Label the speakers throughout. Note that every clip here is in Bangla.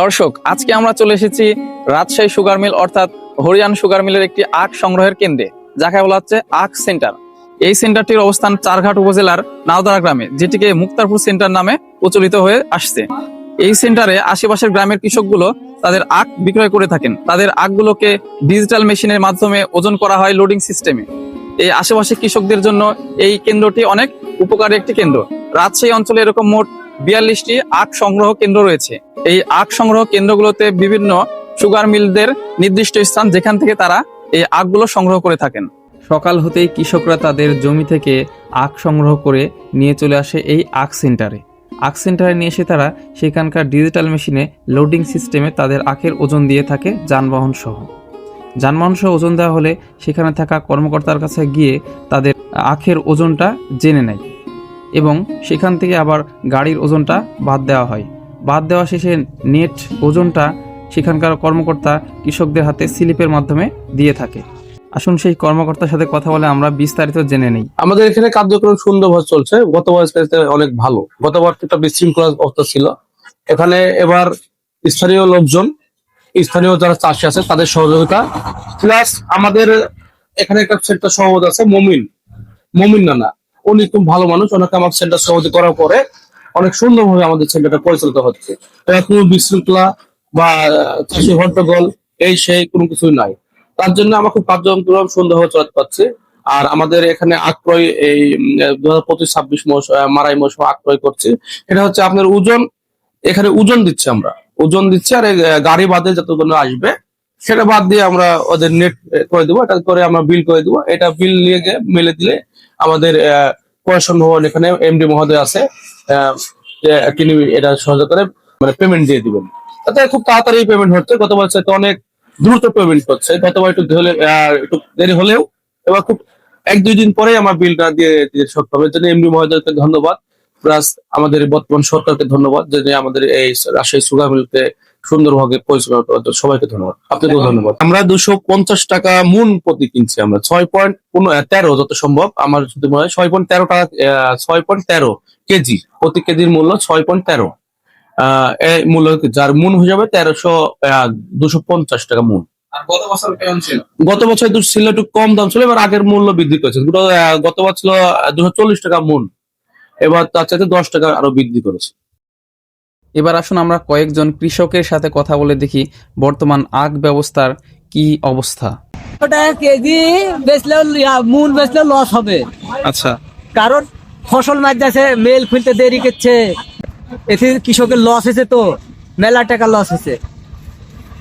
Speaker 1: দর্শক, আজকে আমরা চলে এসেছি রাজশাহী সুগার মিল, অর্থাৎ হরিয়ান সুগার মিলের একটি আখ সংগ্রহের কেন্দ্রে। যাকে বলা হচ্ছে আখ সেন্টার। এই সেন্টারটির অবস্থান চারঘাট উপজেলার নাওদারা গ্রামে, যেটিকে মুক্তারপুর সেন্টার নামে প্রচলিত হয়ে আসছে। এই সেন্টারে আশেপাশের গ্রামের কৃষকগুলো তাদের আখ বিক্রয় করে থাকেন। তাদের আখগুলোকে ডিজিটাল মেশিনের মাধ্যমে ওজন করা হয় লোডিং সিস্টেমে। এই আশেপাশে কৃষকদের জন্য এই কেন্দ্রটি অনেক উপকারী একটি কেন্দ্র। রাজশাহী অঞ্চলে এরকম মোট বিয়াল্লিশটি আখ সংগ্রহ কেন্দ্র রয়েছে। এই আখ সংগ্রহ কেন্দ্রগুলোতে বিভিন্ন সুগার মিলদের নির্দিষ্ট স্থান যেখান থেকে তারা এই আখগুলো সংগ্রহ করে থাকেন। সকাল হতেই কৃষকরা তাদের জমি থেকে আখ সংগ্রহ করে নিয়ে চলে আসে এই আখ সেন্টারে। আখ সেন্টারে নিয়ে এসে তারা সেখানকার ডিজিটাল মেশিনে লোডিং সিস্টেমে তাদের আখের ওজন দিয়ে থাকে যানবাহন সহ। যানবাহন সহ ওজন দেওয়া হলে সেখানে থাকা কর্মকর্তার কাছে গিয়ে তাদের আখের ওজনটা জেনে নেয়। এবং সেখান থেকে আবার গাড়ির ওজনটা বাদ দেওয়া হয়। বাদ দেওয়া শেষে নেট ওজনটা সেখানকার কর্মকর্তা কৃষকদের হাতে স্লিপের মাধ্যমে দিয়ে থাকে। আসুন সেই কর্মকর্তার সাথে কথা বলে আমরা বিস্তারিত জেনে নেই।
Speaker 2: আমাদের এখানে কার্যক্রম সুন্দরভাবে চলছে। গতবার অনেক ভালো। গতবার একটা বিশৃঙ্খলা অবস্থা ছিল। এখানে এবার স্থানীয় লোকজন, স্থানীয় যারা চাষি আছে, তাদের সহযোগিতা। প্লাস আমাদের এখানে একটা সেন্টার সভাপতি আছে, মমিন। মমিন নানা। উনি খুব ভালো মানুষ, ওনাকে আমার সেন্টার সভাপতি করার পরে অনেক সুন্দরভাবে আমাদের সেন্টারটা পরিচালিত হচ্ছে। কোনো বিশৃঙ্খলা বা চাষি হট্টগোল, এই সেই কোনো কিছুই নাই। তার জন্য আমার খুব কার্যক্রম সুন্দরভাবে চালাতে পারছে। আর আমাদের এখানে আক্রয়, এই দু হাজার পঁচিশ, ছাব্বিশ মারাই মৌসুম আক্রয় করছে। এটা হচ্ছে আপনার ওজন, এখানে ওজন দিচ্ছি আমরা। ওজন দিচ্ছি আর গাড়ি বাদে যতগুলো আসবে, সেটা বাদ দিয়ে আমরা ওদের নেট করে দেবো। এটা করে আমরা বিল করে দেবো। এটা বিল নিয়ে গিয়ে মেলে দিলে আমাদের প্রশাসন ভবন এখানে এমডি মহোদয় আছে তিনি এটা সহযোগ করে মানে পেমেন্ট দিয়ে দিবেন। তাতে খুব তাড়াতাড়ি পেমেন্ট হচ্ছে গতবার চাইতে অনেক দ্রুত পেমেন্ট হচ্ছে গতবার একটু আহ, একটু দেরি হলেও এবার খুব এক দুই দিন পরে আমার বিলটা দিয়ে দিতে সক্ষম এর জন্য এমডি মহোদয়কে ধন্যবাদ। প্লাস আমাদের বর্তমান সরকারকে ধন্যবাদ যে আমাদের এই রাজশাহী সুগার মিলকে সুন্দরভাবে পরিচালনা করার জন্য সবাইকে ধন্যবাদ। আপনাকেও ধন্যবাদ। আমরা দুশো পঞ্চাশ টাকা মূল প্রতি কিনছি আমরা। ছয় পয়েন্ট তেরো যত সম্ভব। আমার যদি মনে হয় ছয় পয়েন্ট তেরো টাকা ছয় পয়েন্ট তেরো কেজি প্রতি কেজির মূল্য ছয় পয়েন্ট তেরো। আহ এই মূল্য যার মুন হয়ে যাবে তেরোশো দুশো পঞ্চাশ টাকা মুন
Speaker 1: আর গত বছর কেমন ছিল?
Speaker 2: একটু কম দাম ছিল এবার আগের মূল্য বৃদ্ধি করেছে। দুটো আহ, গতবার ছিল দুশো চল্লিশ টাকা মূল। এবার তার চাইতে দশ টাকা আরও বৃদ্ধি করেছে।
Speaker 1: এবার আসুন আমরা কয়েকজন কৃষকের সাথে কথা বলে দেখি বর্তমান আখ ব্যবস্থার কি অবস্থা।
Speaker 3: কেজি বেচলেও মূল বেচলেও লস হবে।
Speaker 1: আচ্ছা।
Speaker 3: কারণ ফসল মারতেছে মেল খুলতে দেরি করছে। এতে কৃষকের লস হয়েছে তো মেলা টাকা লস হয়েছে।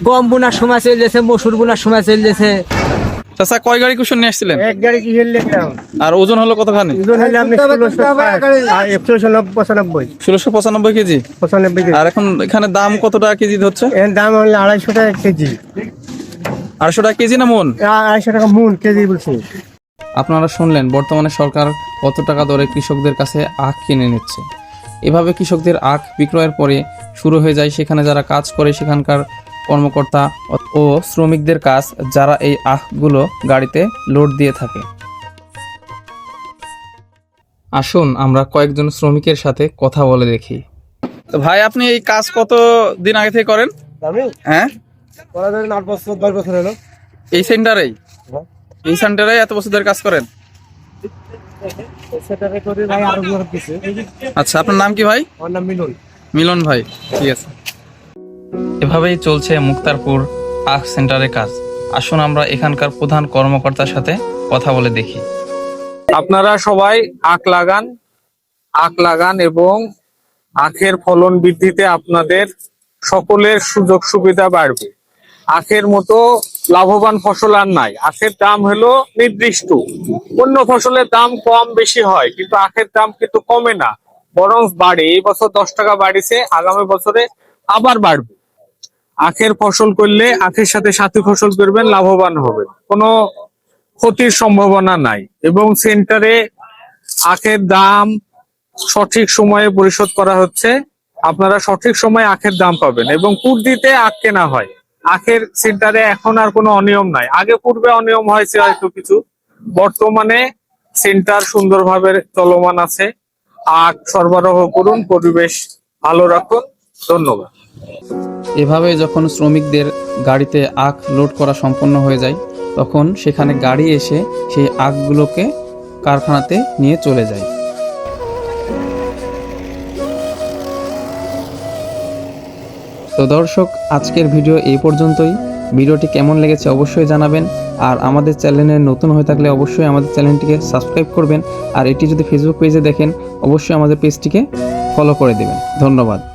Speaker 3: গম বোনার সময় চলে গেছে মসুর বোনার সময় চলে গেছে।
Speaker 1: চাচা কয় গাড়ি কুশন নিয়ে আসছিলেন?
Speaker 4: এক গাড়ি
Speaker 1: আর ওজন হলো কতখানি?
Speaker 4: ওজন হলে পঁচানব্বই
Speaker 1: ষোলোশো পঁচানব্বই। কেজি?
Speaker 4: পঁচানব্বই কেজি।
Speaker 1: আর এখন এখানে দাম কত টাকা কেজি হচ্ছে
Speaker 4: এর দাম হলে আড়াইশো টাকা কেজি।
Speaker 1: আড়াইশো টাকা কেজি না মন?
Speaker 4: আ- আড়াইশো টাকা মূল কেজি বলছি।
Speaker 1: আপনারা শুনলেন বর্তমানে সরকার কত টাকা দরে কৃষকদের কাছে আখ কিনে নিচ্ছে। এভাবে কৃষকদের আখ বিক্রয়ের পরে শুরু হয়ে যায় সেখানে যারা কাজ করে সেখানকার কর্মকর্তা ও শ্রমিকদের কাজ যারা এই আখগুলো গাড়িতে লোড দিয়ে থাকে। আসুন আমরা কয়েকজন শ্রমিকের সাথে কথা বলে দেখি। তো ভাই আপনি এই কাজ কত দিন আগে থেকে করেন?
Speaker 4: আমি
Speaker 1: হ্যাঁ?
Speaker 4: ওরা ধরেন আট বছর দশ বছর হলো।
Speaker 1: এই সেন্টারেই? এই সেন্টারে এত বছর ধরে কাজ করেন?
Speaker 4: সেটাকে করে ভাই আরও বড় কিছু
Speaker 1: আচ্ছা আপনার নাম কি ভাই?
Speaker 4: ওর নাম মিলন।
Speaker 1: মিলন ভাই ঠিক আছে। এভাবেই চলছে মুক্তারপুর আখ সেন্টারের কাজ। আসুন আমরা এখানকার প্রধান কর্মকর্তার সাথে কথা বলে দেখি।
Speaker 5: আপনারা সবাই আখ লাগান আখ লাগান এবং আখের ফলন বৃদ্ধিতে আপনাদের সকলের সুযোগ সুবিধা বাড়বে। আখের মতো লাভবান ফসল আর নাই। আখের দাম হলো নির্দিষ্ট। অন্য ফসলের দাম কম বেশি হয়, কিন্তু আখের দাম কিন্তু কমে না। বরং বাড়ে। এই বছর দশ টাকা বাড়িছে, আগামী বছরে আবার বাড়বে। আখের ফসল করলে আখের সাথে সাথী ফসল করবেন, লাভবান হবেন। কোনো ক্ষতির সম্ভাবনা নাই এবং সেন্টারে আখের দাম সঠিক সময়ে পরিশোধ করা হচ্ছে। আপনারা সঠিক সময়ে আখের দাম পাবেন এবং কুর্দিতে আখ কেনা হয়। আখের সেন্টারে এখন আর কোনো অনিয়ম নাই। আগে পূর্বে অনিয়ম হয়েছে হয়তো কিছু। বর্তমানে সেন্টার সুন্দরভাবে চলমান আছে। আখ সরবরাহ করুন, পরিবেশ ভালো রাখুন। ধন্যবাদ।
Speaker 1: এভাবে যখন শ্রমিকদের গাড়িতে আখ লোড করা সম্পন্ন হয়ে যায়, তখন সেখানে গাড়ি এসে সেই আখগুলোকে কারখানাতে নিয়ে চলে যায়। তো দর্শক, আজকের ভিডিও এই পর্যন্তই। ভিডিওটি কেমন লেগেছে অবশ্যই জানাবেন। আর আমাদের চ্যানেলে নতুন হয়ে থাকলে অবশ্যই আমাদের চ্যানেলটিকে সাবস্ক্রাইব করবেন। আর এটি যদি ফেসবুক পেজে দেখেন, অবশ্যই আমাদের পেজটিকে ফলো করে দেবেন। ধন্যবাদ।